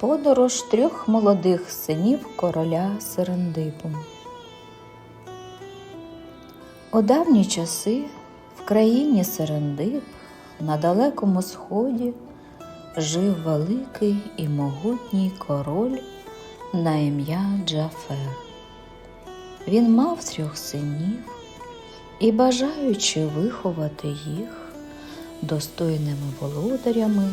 Подорож трьох молодих синів короля Серендипу. У давні часи в країні Серендип на далекому сході жив великий і могутній король на ім'я Джафер. Він мав трьох синів і, бажаючи виховати їх достойними володарями,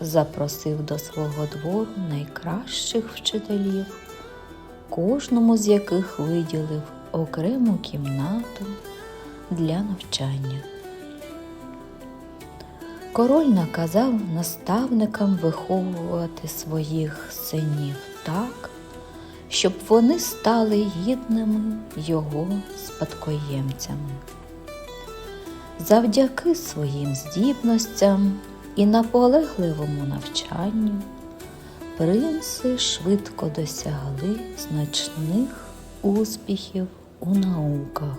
запросив до свого двору найкращих вчителів, кожному з яких виділив окрему кімнату для навчання. Король наказав наставникам виховувати своїх синів так, щоб вони стали гідними його спадкоємцями. Завдяки своїм здібностям і наполегливому навчанню принци швидко досягли значних успіхів у науках.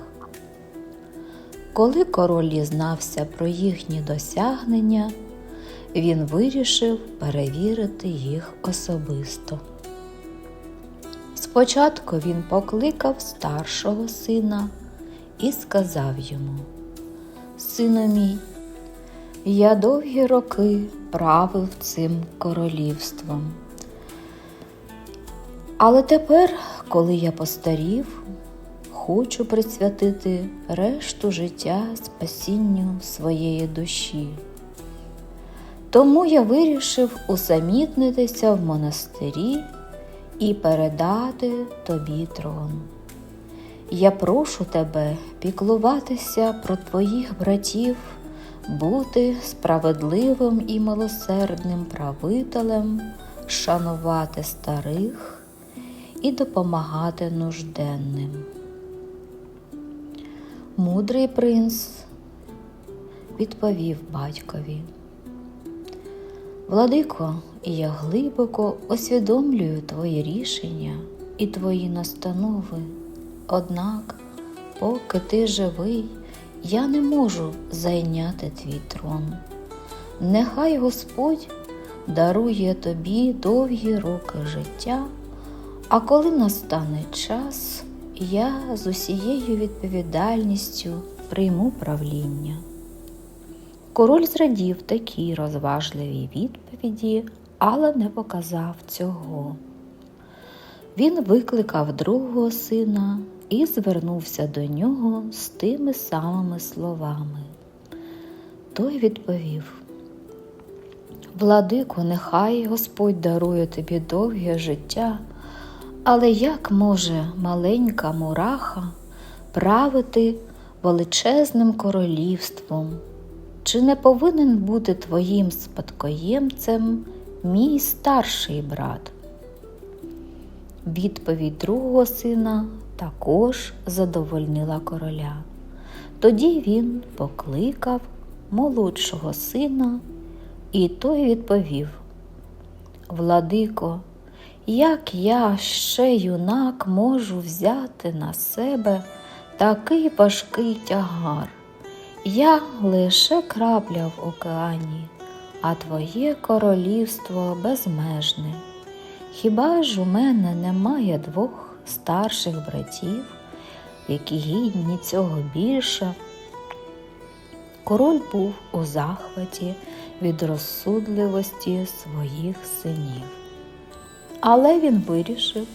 Коли король дізнався про їхні досягнення, він вирішив перевірити їх особисто. Спочатку він покликав старшого сина і сказав йому: Сину мій, я довгі роки правив цим королівством. Але тепер, коли я постарів, хочу присвятити решту життя спасінню своєї душі. Тому я вирішив усамітнитися в монастирі і передати тобі трон. Я прошу тебе піклуватися про твоїх братів, бути справедливим і милосердним правителем, шанувати старих і допомагати нужденним. Мудрий принц відповів батькові. Владико, я глибоко усвідомлюю твої рішення і твої настанови. Однак, поки ти живий, я не можу зайняти твій трон. Нехай Господь дарує тобі довгі роки життя, а коли настане час, я з усією відповідальністю прийму правління. Король зрадів такій розважливій відповіді, але не показав цього. Він викликав другого сина і звернувся до нього з тими самими словами. Той відповів: Владико, нехай Господь дарує тобі довге життя, але як може маленька мураха правити величезним королівством? Чи не повинен бути твоїм спадкоємцем мій старший брат? Відповідь другого сина також задовольнила короля. Тоді він покликав молодшого сина, і той відповів: Владико, як я ще юнак можу взяти на себе такий важкий тягар? Я лише крапля в океані, а твоє королівство безмежне. Хіба ж у мене немає двох старших братів, які гідні цього більше? Король був у захваті від розсудливості своїх синів. Але він вирішив,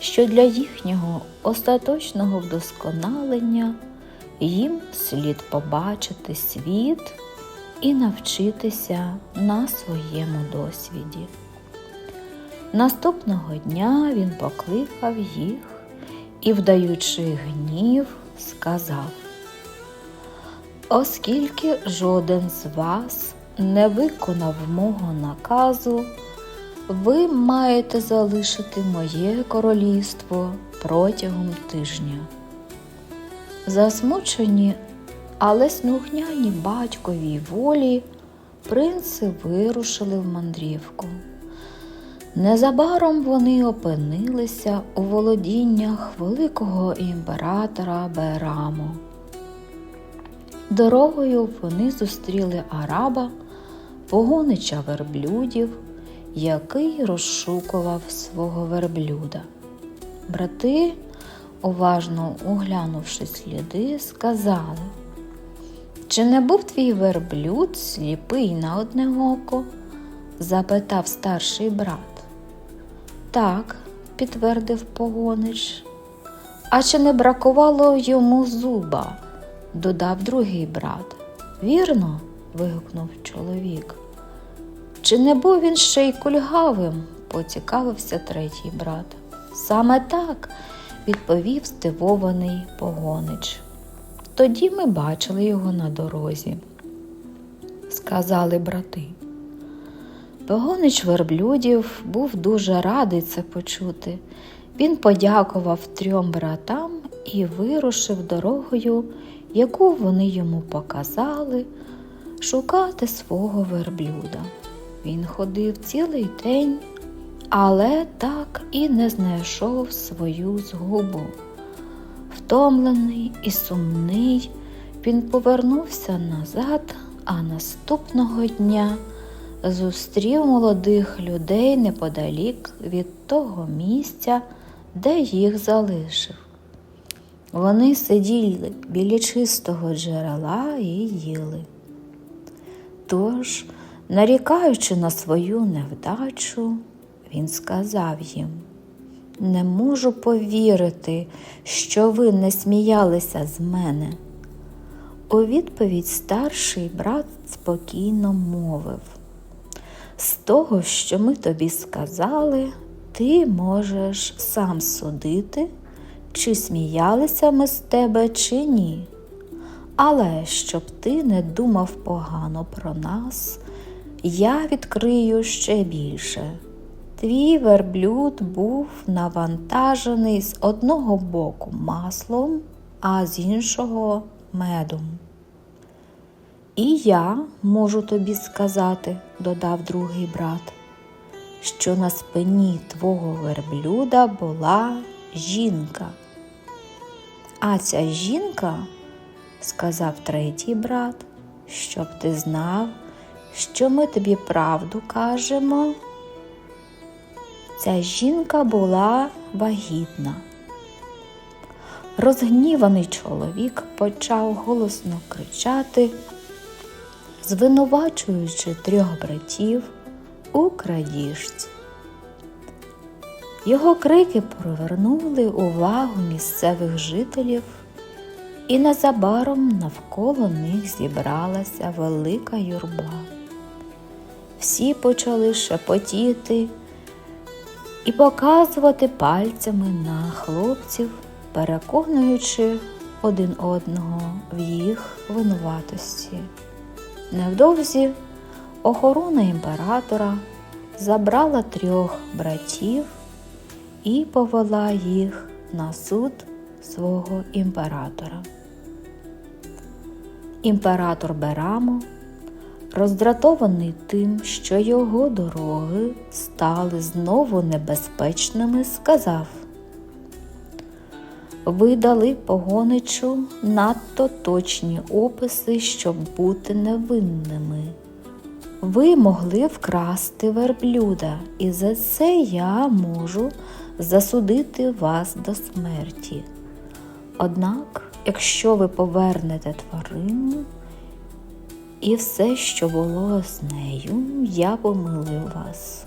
що для їхнього остаточного вдосконалення їм слід побачити світ і навчитися на своєму досвіді. Наступного дня він покликав їх і, вдаючи гнів, сказав, оскільки жоден з вас не виконав мого наказу, ви маєте залишити моє королівство протягом тижня. Засмучені, але слухняні батьковій волі, принци вирушили в мандрівку. Незабаром вони опинилися у володіннях великого імператора Бераму. Дорогою вони зустріли араба, погонича верблюдів який розшукував свого верблюда. Брати, уважно оглянувши сліди, сказали, чи не був твій верблюд сліпий на одне око? запитав старший брат. Так, підтвердив погонич. А чи не бракувало йому зуба? додав другий брат. Вірно? вигукнув чоловік. Чи не був він ще й кульгавим? поцікавився третій брат. Саме так, відповів здивований погонич. Тоді ми бачили його на дорозі, сказали брати. Погонич верблюдів був дуже радий це почути. Він подякував трьом братам і вирушив дорогою, яку вони йому показали, шукати свого верблюда. Він ходив цілий день, але так і не знайшов свою згубу. Втомлений і сумний, він повернувся назад, а наступного дня зустрів молодих людей неподалік від того місця, де їх залишив. Вони сиділи біля чистого джерела і їли. Тож, нарікаючи на свою невдачу, він сказав їм не можу повірити, що ви не сміялися з мене. У відповідь старший брат спокійно мовив. З того, що ми тобі сказали, ти можеш сам судити, чи сміялися ми з тебе, чи ні. Але щоб ти не думав погано про нас, я відкрию ще більше. Твій верблюд був навантажений з одного боку маслом, а з іншого медом. І я можу тобі сказати, додав другий брат, що на спині твого верблюда була жінка. А ця жінка, сказав третій брат, щоб ти знав, що ми тобі правду кажемо. Ця жінка була вагітна. Розгніваний чоловік почав голосно кричати, звинувачуючи трьох братів у крадіжці. Його крики привернули увагу місцевих жителів, і незабаром навколо них зібралася велика юрба. Всі почали шепотіти і показувати пальцями на хлопців, переконуючи один одного в їх винуватості. Невдовзі охорона імператора забрала трьох братів і повела їх на суд свого імператора. Імператор Берамо роздратований тим, що його дороги стали знову небезпечними, сказав ви дали погоничу надто точні описи, щоб бути невинними. Ви могли вкрасти верблюда, і за це я можу засудити вас до смерті. Однак, якщо ви повернете тварину, і все, що було з нею, я помилив вас.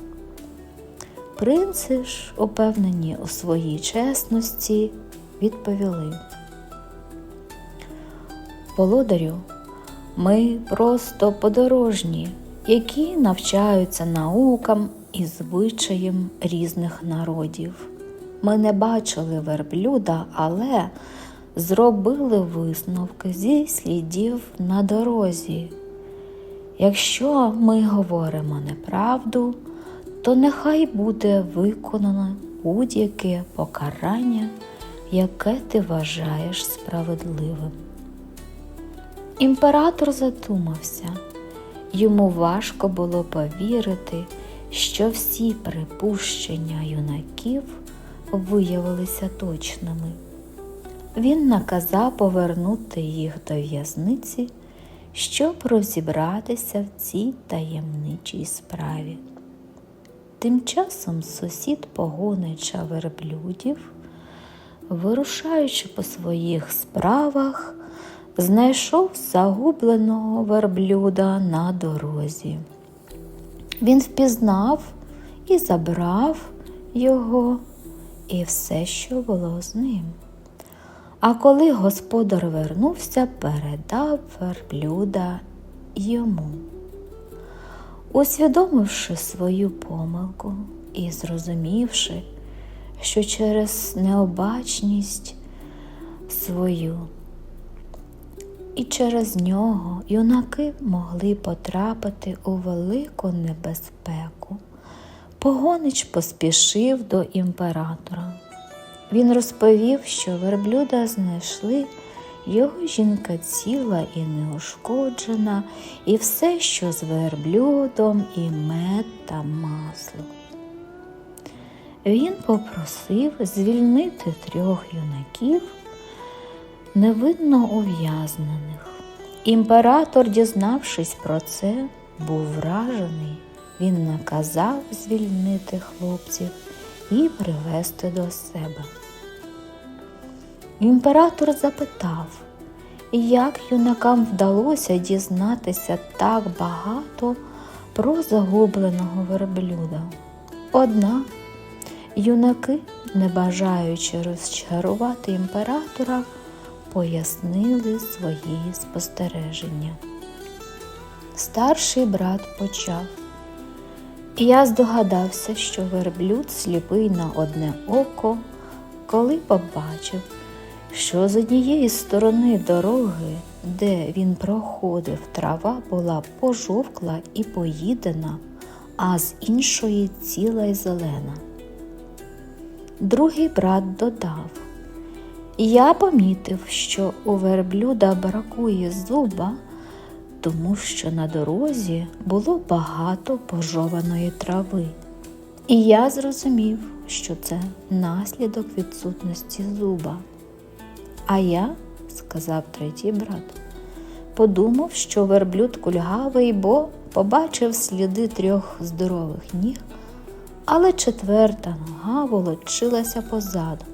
Принци ж, упевнені у своїй чесності, відповіли. Володарю, ми просто подорожні, які навчаються наукам і звичаєм різних народів. Ми не бачили верблюда, але зробили висновки зі слідів на дорозі. Якщо ми говоримо неправду, то нехай буде виконано будь-яке покарання, яке ти вважаєш справедливим. Імператор задумався. Йому важко було повірити, що всі припущення юнаків виявилися точними. Він наказав повернути їх до в'язниці, щоб розібратися в цій таємничій справі. Тим часом сусід погонича верблюдів, вирушаючи по своїх справах, знайшов загубленого верблюда на дорозі. Він впізнав і забрав його і все, що було з ним. А коли господар вернувся, передав верблюда йому. Усвідомивши свою помилку і зрозумівши, що через необачність свою і через нього юнаки могли потрапити у велику небезпеку. Погонич поспішив до імператора. Він розповів, що верблюда знайшли, його жінка ціла і неушкоджена, і все, що з верблюдом, і мед та масло. Він попросив звільнити трьох юнаків, невидно ув'язнених. Імператор, дізнавшись про це, був вражений. Він наказав звільнити хлопців і привести до себе. Імператор запитав, як юнакам вдалося дізнатися так багато про загубленого верблюда. Однак юнаки, не бажаючи розчарувати імператора, пояснили свої спостереження. Старший брат почав. Я здогадався, що верблюд сліпий на одне око, коли побачив, що з однієї сторони дороги, де він проходив, трава була пожовкла і поїдена, а з іншої ціла й зелена. Другий брат додав Я помітив, що у верблюда бракує зуба тому що на дорозі було багато пожованої трави. І я зрозумів, що це наслідок відсутності зуба. А я, сказав третій брат, подумав, що верблюд кульгавий, бо побачив сліди трьох здорових ніг, але четверта нога волочилася позаду.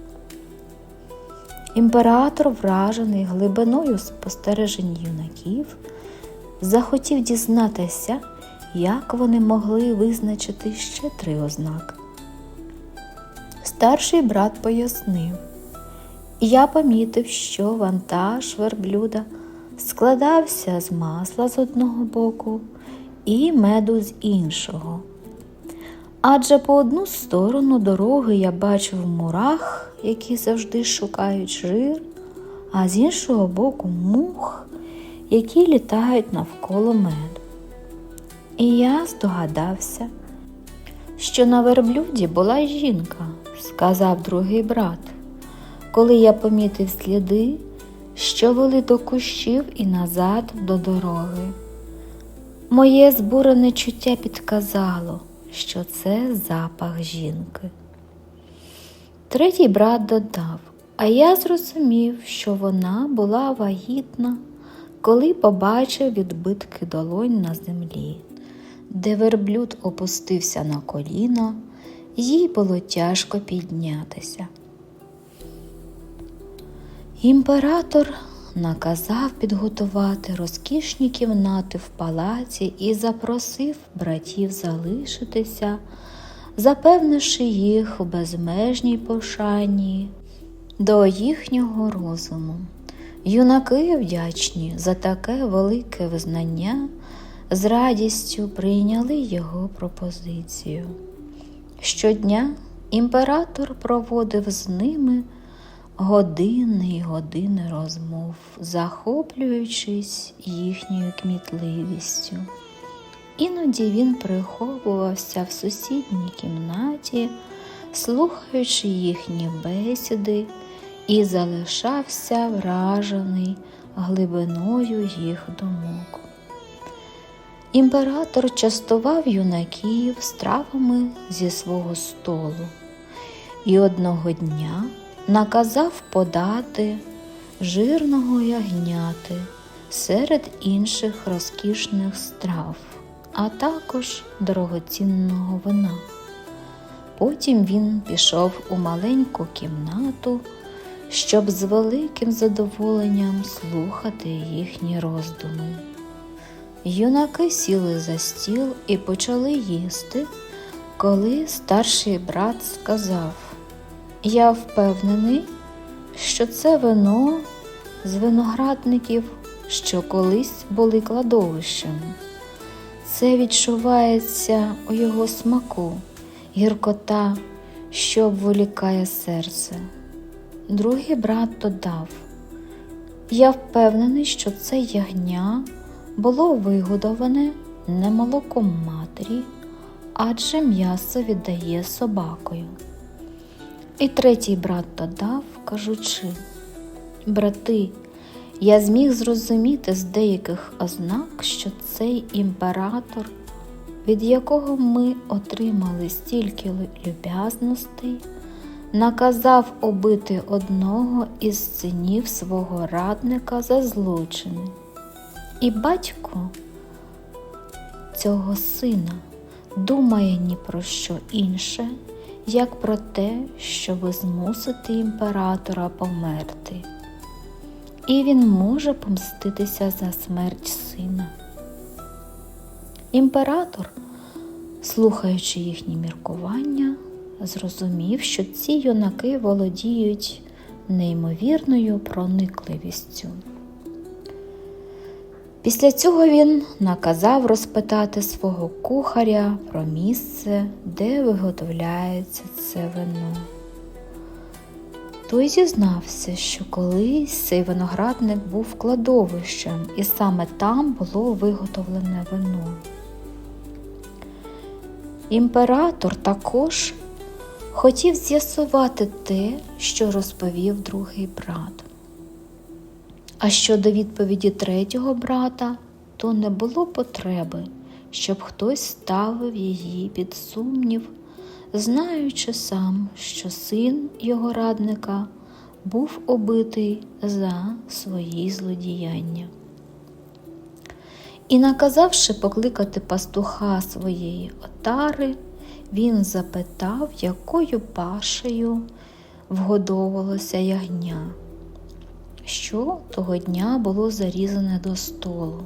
Імператор, вражений глибиною спостережень юнаків, захотів дізнатися, як вони могли визначити ще три ознаки. Старший брат пояснив, я помітив, що вантаж верблюда складався з масла з одного боку і меду з іншого. Адже по одну сторону дороги я бачив мурах, які завжди шукають жир, а з іншого боку мух, які літають навколо меду. І я здогадався, що на верблюді була жінка, сказав другий брат, коли я помітив сліди, що вели до кущів і назад до дороги. Моє збурене чуття підказало, що це запах жінки. Третій брат додав, а я зрозумів, що вона була вагітна коли побачив відбитки долонь на землі, де верблюд опустився на коліно, їй було тяжко піднятися. Імператор наказав підготувати розкішні кімнати в палаці і запросив братів залишитися, запевнивши їх в безмежній пошані до їхнього розуму. Юнаки вдячні за таке велике визнання, з радістю прийняли його пропозицію. Щодня імператор проводив з ними години й години розмов, захоплюючись їхньою кмітливістю. Іноді він приховувався в сусідній кімнаті, слухаючи їхні бесіди і залишався вражений глибиною їх думок. Імператор частував юнаків стравами зі свого столу і одного дня наказав подати жирного ягняти серед інших розкішних страв, а також дорогоцінного вина. Потім він пішов у маленьку кімнату, щоб з великим задоволенням слухати їхні роздуми. Юнаки сіли за стіл і почали їсти, коли старший брат сказав: Я впевнений, що це вино з виноградників, що колись були кладовищами. Це відчувається у його смаку, гіркота, що обволікає серце. Другий брат додав: Я впевнений, що це ягня було вигодоване не молоком матері, адже м'ясо віддає собакою. І третій брат додав, кажучи: Брати, я зміг зрозуміти з деяких ознак, що цей імператор, від якого ми отримали стільки люб'язностей, наказав убити одного із синів свого радника за злочини. І батько цього сина думає ні про що інше, як про те, щоб змусити імператора померти. І він може помститися за смерть сина. Імператор, слухаючи їхні міркування, зрозумів, що ці юнаки володіють неймовірною проникливістю. Після цього він наказав розпитати свого кухаря про місце, де виготовляється це вино. Той зізнався, що колись цей виноградник був кладовищем, і саме там було виготовлене вино. Імператор також хотів з'ясувати те, що розповів другий брат. А щодо відповіді третього брата, то не було потреби, щоб хтось ставив її під сумнів, знаючи сам, що син його радника був убитий за свої злодіяння. І, наказавши покликати пастуха своєї отари, він запитав, якою пашею вгодовувалося ягня що того дня було зарізане до столу.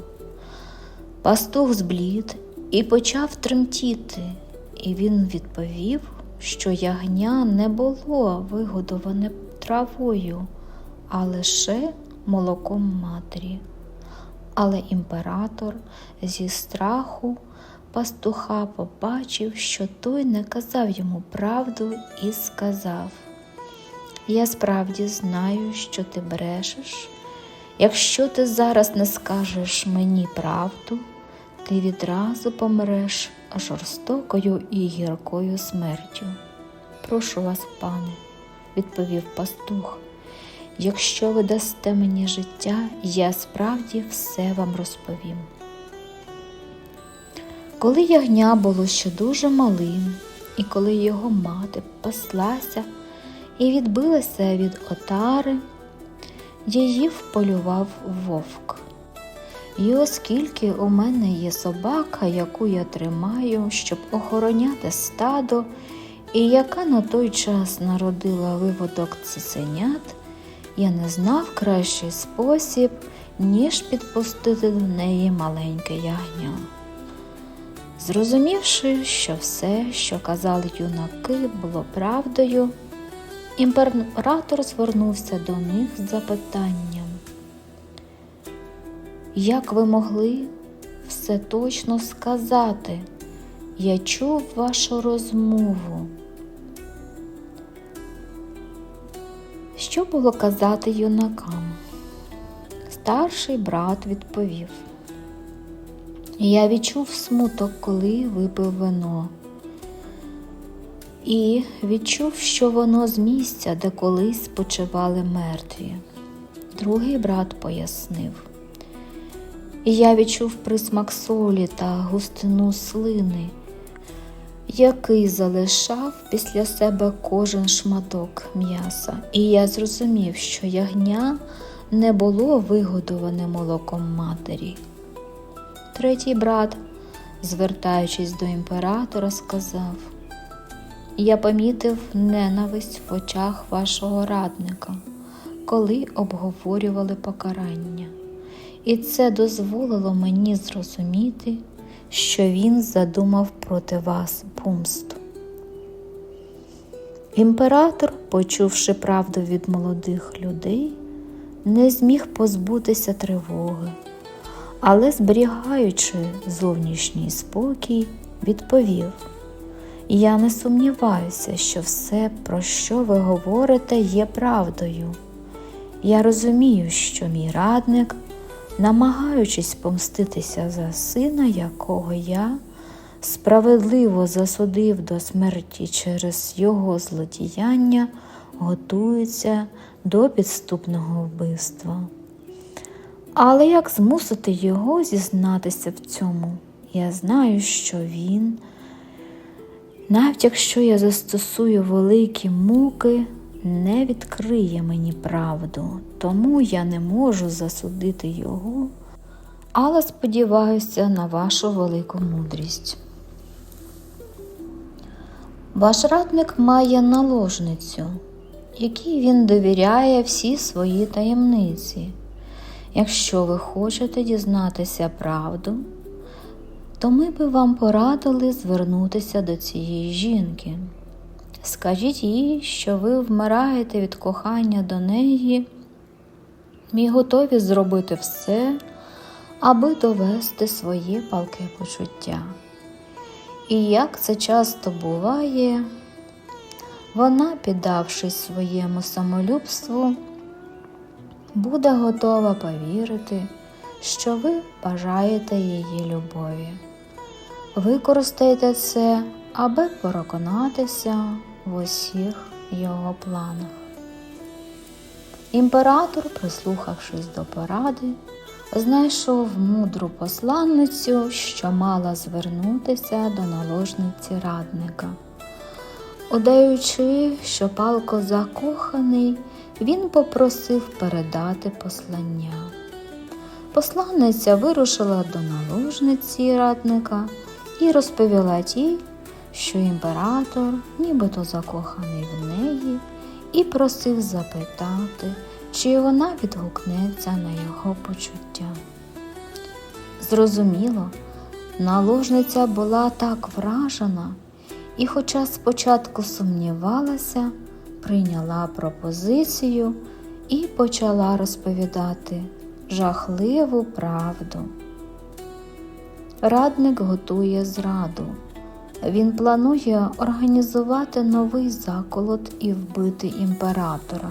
Пастух зблід і почав тремтіти, і він відповів, що ягня не було вигодоване травою, а лише молоком матері. Але імператор зі страху пастуха побачив, що той не казав йому правду, і сказав я справді знаю, що ти брешеш. Якщо ти зараз не скажеш мені правду, ти відразу помреш жорстокою і гіркою смертю. Прошу вас, пане, відповів пастух. Якщо ви дасте мені життя, я справді все вам розповім. Коли ягня було ще дуже малим, і коли його мати паслася, і відбилася від отари, її вполював вовк. І оскільки у мене є собака, яку я тримаю, щоб охороняти стадо, і яка на той час народила виводок цуценят, я не знав кращий спосіб, ніж підпустити до неї маленьке ягня. Зрозумівши, що все, що казали юнаки, було правдою, Імператор звернувся до них з запитанням. Як ви могли все точно сказати? Я чув вашу розмову. Що було казати юнакам? Старший брат відповів. Я відчув смуток, коли випив вино і відчув, що воно з місця, де колись спочивали мертві. Другий брат пояснив. І я відчув присмак солі та густину слини, який залишав після себе кожен шматок м'яса, і я зрозумів, що ягня не було вигодоване молоком матері. Третій брат, звертаючись до імператора, сказав Я помітив ненависть в очах вашого радника, коли обговорювали покарання, і це дозволило мені зрозуміти, що він задумав проти вас помсту. Імператор, почувши правду від молодих людей, не зміг позбутися тривоги, але, зберігаючи зовнішній спокій, відповів: Я не сумніваюся, що все, про що ви говорите, є правдою. Я розумію, що мій радник, намагаючись помститися за сина, якого я справедливо засудив до смерті через його злодіяння, готується до підступного вбивства. Але як змусити його зізнатися в цьому? Я знаю, що він, навіть якщо я застосую великі муки, не відкриє мені правду, тому я не можу засудити його, але сподіваюся на вашу велику мудрість. Ваш радник має наложницю, якій він довіряє всі свої таємниці. Якщо ви хочете дізнатися правду, то ми би вам порадили звернутися до цієї жінки. Скажіть їй, що ви вмираєте від кохання до неї і готові зробити все, аби довести своє палке почуття. І як це часто буває, вона, піддавшись своєму самолюбству, буде готова повірити, що ви бажаєте її любові. Використайте це, аби переконатися в усіх його планах. Імператор, прислухавшись до поради, знайшов мудру посланницю, що мала звернутися до наложниці радника. Удаючи, що палко закоханий, він попросив передати послання. Посланниця вирушила до наложниці радника і розповіла тій, що імператор, нібито закоханий в неї, і просив запитати, чи вона відгукнеться на його почуття. Зрозуміло, наложниця була так вражена, і, хоча спочатку сумнівалася, прийняла пропозицію і почала розповідати жахливу правду. Радник готує зраду. Він планує організувати новий заколот і вбити імператора.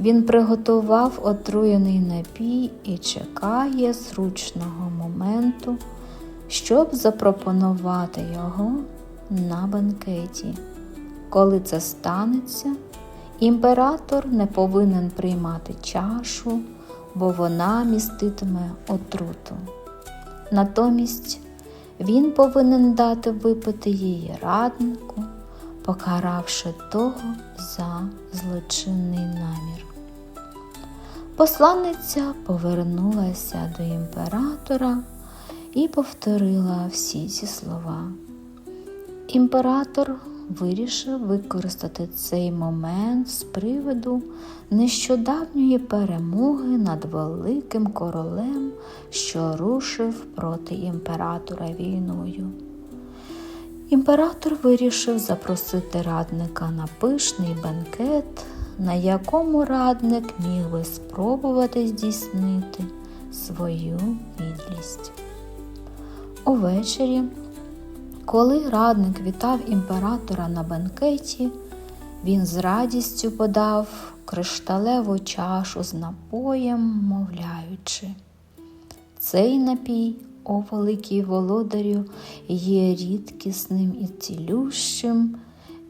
Він приготував отруєний напій і чекає зручного моменту, щоб запропонувати його на бенкеті. Коли це станеться, імператор не повинен приймати чашу, бо вона міститиме отруту. Натомість він повинен дати випити її раднику, покаравши того за злочинний намір. Посланниця повернулася до імператора і повторила всі ці слова. Імператор вирішив використати цей момент з приводу нещодавньої перемоги над великим королем, що рушив проти імператора війною. Імператор вирішив запросити радника на пишний бенкет, на якому радник міг би спробувати здійснити свою підлість. Увечері коли радник вітав імператора на бенкеті, він з радістю подав кришталеву чашу з напоєм, мовляючи. Цей напій, о великий володарю, є рідкісним і цілющим,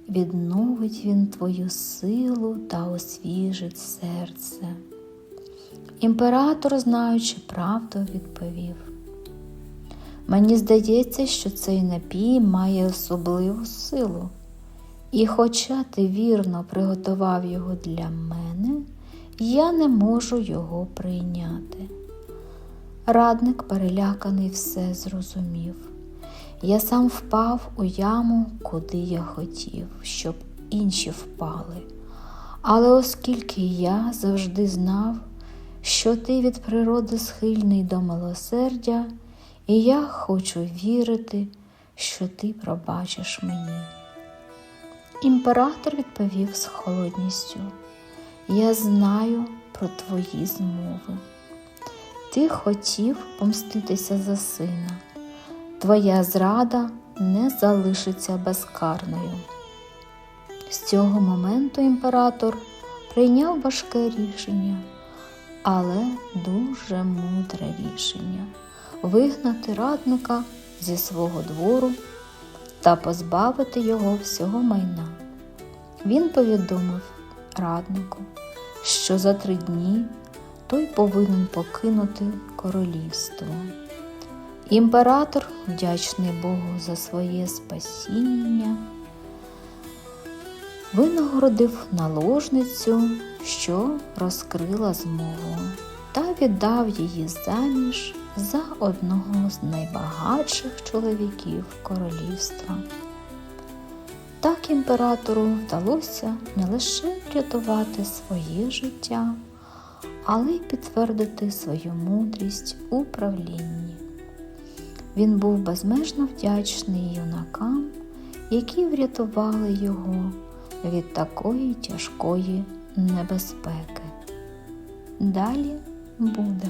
відновить він твою силу та освіжить серце. Імператор, знаючи правду, відповів. Мені здається, що цей напій має особливу силу. І, хоча ти вірно приготував його для мене, я не можу його прийняти. Радник, переляканий, все зрозумів. Я сам впав у яму, куди я хотів, щоб інші впали. Але оскільки я завжди знав, що ти від природи схильний до милосердя, і я хочу вірити, що ти пробачиш мені. Імператор відповів з холодністю: Я знаю про твої змови. Ти хотів помститися за сина. Твоя зрада не залишиться безкарною. З цього моменту імператор прийняв важке рішення, але дуже мудре рішення вигнати радника зі свого двору та позбавити його всього майна. Він повідомив раднику, що за три дні той повинен покинути королівство. Імператор, вдячний Богу за своє спасіння, винагородив наложницю, що розкрила змову, та віддав її заміж за одного з найбагатших чоловіків королівства. Так імператору вдалося не лише врятувати своє життя, але й підтвердити свою мудрість у правлінні. Він був безмежно вдячний юнакам, які врятували його від такої тяжкої небезпеки. Далі буде.